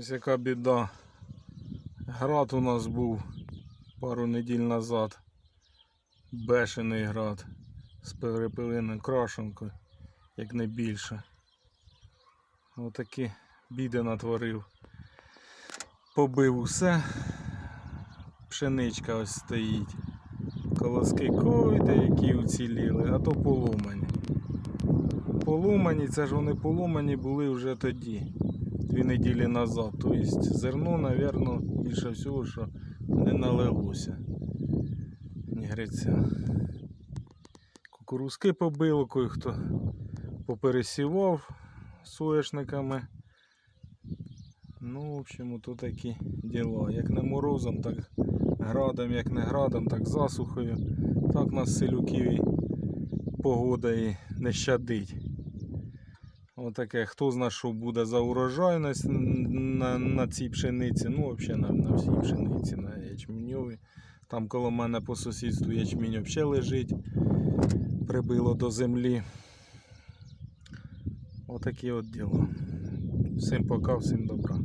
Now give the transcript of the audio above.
Ось яка біда. Град у нас був пару неділь назад. Бешений град з перепилиною крашенкою, як не більше. Отакі біди натворив. Побив усе. Пшеничка ось стоїть. Колоски койде, які уціліли, а то поломані. Поломані, це ж вони поломані були вже тоді, дві неділі назад. Тобто зерно, напевно, більше всього, що не налилося. Ні гриця. Кукурузки побило, кое-хто попересівав соєшниками. Ну, в общем, то такі діла. Як не морозом, так градом, як не градом, так засухою. Так нас селюків і погода і не щадить. Отаке, хто зна, що буде за урожайність на, на цій пшениці, ну взагалі на, на всій пшениці, на ячменьовій. Там коло мене по сусідству ячмінь взагалі лежить, прибило до землі. Отакі от діло. Всім пока, всім добра.